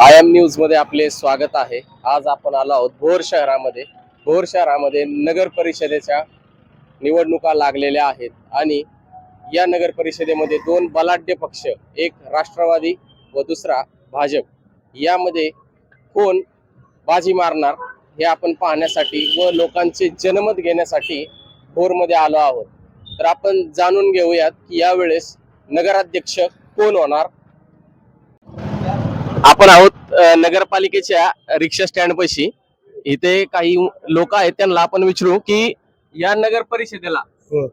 I am न्यूजमध्ये आपले स्वागत आहे. आज आपण आलो आहोत भोर शहरामध्ये. भोर शहरामध्ये नगर परिषदेच्या निवडणुका लागलेल्या आहेत आणि या नगर परिषदेमध्ये दोन बलाढ्य पक्ष एक राष्ट्रवादी व दुसरा भाजप. यामध्ये कोण बाजी मारणार हे आपण पाहण्यासाठी व लोकांचे जनमत घेण्यासाठी भोरमध्ये आलो आहोत. तर आपण जाणून घेऊयात की यावेळेस नगराध्यक्ष कोण होणार? आपण आहोत नगरपालिकेच्या रिक्षा स्टँड पाशी. इथे काही लोक आहेत त्यांना आपण विचारू की या नगर परिषदेला हो.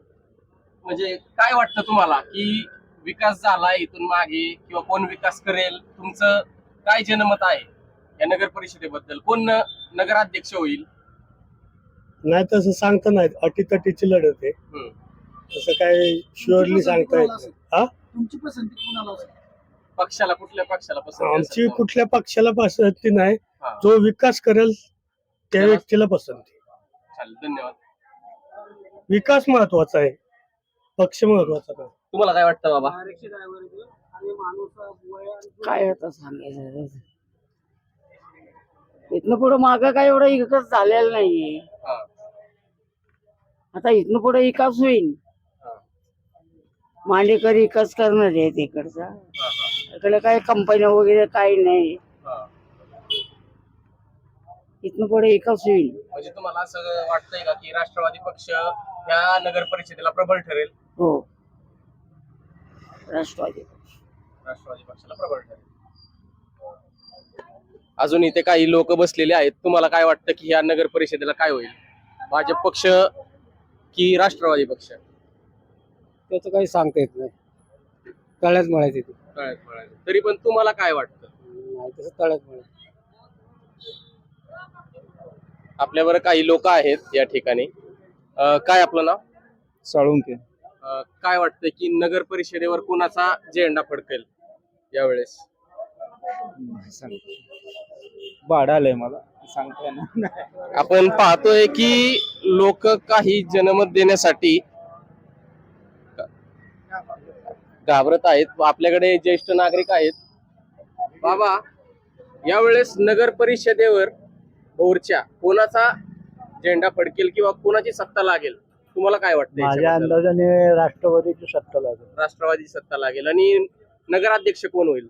म्हणजे काय वाटतं तुम्हाला की विकास झाला इथून मागे किंवा कोण विकास करेल? तुमचं काय जनमत आहे या नगर परिषदेबद्दल? कोण नगराध्यक्ष होईल? नाही तसं सांगता नाही अटीतटीची लढत आहे. तसं काय शुअरली सांगता येत हा? तुमची पसंती कोणाला पक्षाला कुठल्या पक्षाला पसंती आमची असेल? कुठल्या पक्षाला पसंती नाही. हा, जो विकास करेल त्या व्यक्तीला पसंती. चालेल धन्यवाद. विकास महत्त्वाचा आहे. पक्ष महत्त्वाचा नाही. तुम्हाला काय वाटतं बाबा? काय आता सांगायचं इथनं पुढं मागं काय एवढं विकास झालेला नाहीये. हा, आता इथनं पुढे विकास होईल. हा, मांडेकर विकास करणार आहेत इकडचा. हा, हा, इकडे काय कंपन्या वगैरे काही नाही. हा. इथनं पुढे विकास होईल. म्हणजे तुम्हाला असं वाटतंय का की राष्ट्रवादी पक्ष या नगर परिषदेला प्रबळ ठरेल? हो. राष्ट्रवादी राष्ट्रवादी पक्षाला प्रबळ ठरेल. अजून इथे काही लोक बसलेले आहेत. तुम्हाला काय वाटतं की या नगर परिषदेला काय होईल? भाजप पक्ष की राष्ट्रवादी पक्ष? त्याचं काही सांगता येत नाही. तळ्यात म्हणायचे ते. कळत. तरी पण तुम्हाला काय वाटतं? नाही तसं तळ्यात आपल्यावर काही लोक आहेत या ठिकाणी. अं, काय आपलं नाव? साळुंके अं, काय वाटतं की नगर परिषदेवर कुणाचा झेंडा फडकेल यावेळेस? भाडं आलंय मला सांगता येणार आपण पाहतोय की लोक काही जनमत देण्यासाठी घाबरत आहेत. आपल्याकडे ज्येष्ठ नागरिक आहेत. बाबा यावेळेस नगर परिषदेवर भोरच्या कोणाचा झेंडा फडकेल किंवा कोणाची सत्ता लागेल? तुम्हाला काय वाटतं माझ्या याच्याबद्दल? अंदाजाने राष्ट्रवादीची सत्ता लागेल. राष्ट्रवादी सत्ता लागेल. आणि नगराध्यक्ष कोण होईल?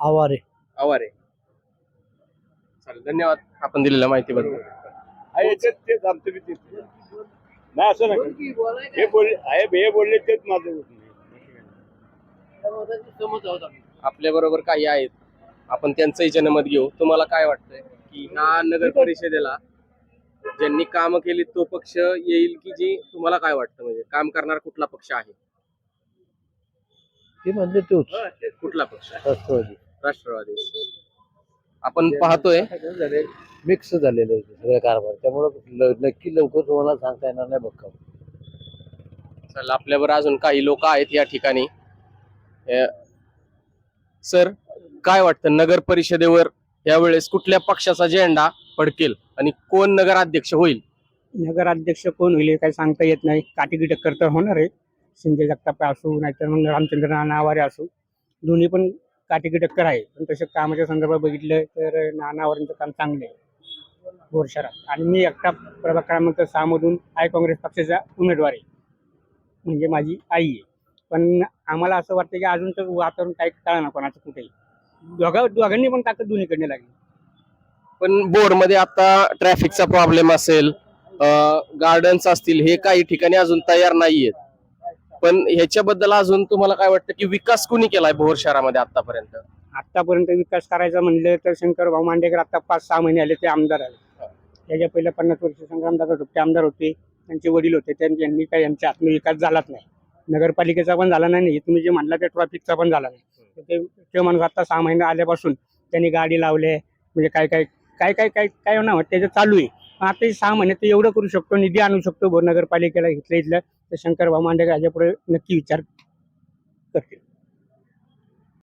आवारे. आवारे. चालेल धन्यवाद. आपण दिलेल्या माहितीबद्दल. नाही असं नाही. हे बोलले हे बोलले तेच माझं. आपल्या बरोबर काही आहेत. आपण त्यांचंही जनमत घेऊ. तुम्हाला काय वाटतंय? की ह्या नगर परिषदेला ज्यांनी काम केली तो पक्ष येईल की जी? तुम्हाला काय वाटतं? म्हणजे काम करणारा कुठला पक्ष आहे? ते म्हणजे तोच. कुठला पक्ष? राष्ट्रवादी. राष्ट्रवादी. आपण पाहतोय. मिक्स झालेलं आहे सगळे कारभार. त्यामुळं नक्की लवकर तुम्हाला सांगता येणार नाही बघ चल आपल्यावर अजून काही लोक आहेत या ठिकाणी. सर काय वाटतं? नगर परिषदेवर यावेळेस कुठल्या पक्षाचा झेंडा फडकेल आणि कोण नगराध्यक्ष होईल? नगराध्यक्ष कोण होईल हे काही सांगता येत नाही. काटेकी टक्कर तर होणार आहे. संजय जगताप असू नाहीतर मग रामचंद्र नाना आवारे असू. दोन्ही पण काटेकी टक्कर आहे. पण तसं कामाच्या संदर्भात बघितलं तर नाना आवारेंचं काम चांगलं आहे. भोर शहरात आणि मी एकटा प्रभाग क्रमांक सहामधून आय काँग्रेस पक्षाचा उमेदवार आहे. म्हणजे माझी आई आहे. पण आम्हाला असं वाटतं की अजून तर वातावरण काही कळा ना कोणाचं कुठेही. दोघा दोघांनी पण ताकद दोन्हीकडे लागली. पण बोर्डमध्ये आता ट्रॅफिकचा प्रॉब्लेम असेल गार्डन्स असतील हे काही ठिकाणी अजून तयार नाहीयेत. पण ह्याच्याबद्दल अजून तुम्हाला काय वाटतं की विकास कुणी केलाय भोर शहरामध्ये आतापर्यंत? आतापर्यंत विकास करायचा म्हणलं तर शंकर भाऊ मांडेकर आता पाच सहा महिने आले ते आमदार आले. त्याच्या पहिल्या पन्नास वर्ष संग्रामदादा होते आमदार होते त्यांचे वडील होते त्यां- त्यांनी काही यांचा आत्मविकास झालाच नाही. नगरपालिकेचा पण झाला नाही तुम्ही जे म्हणला त्या ट्रॉफिकचा पण झाला नाही. ते ते माणूस आता सहा महिने आल्यापासून त्यांनी गाडी लावले म्हणजे काय काय काय काय काय काय ना त्याचं चालू आहे. आता सहा महिने ते एवढं करू शकतो निधी आणू शकतो नगरपालिकेला इथल्या इथलं. तर शंकर भाऊ मांडेकर ह्याच्या पुढे नक्की विचार करतील.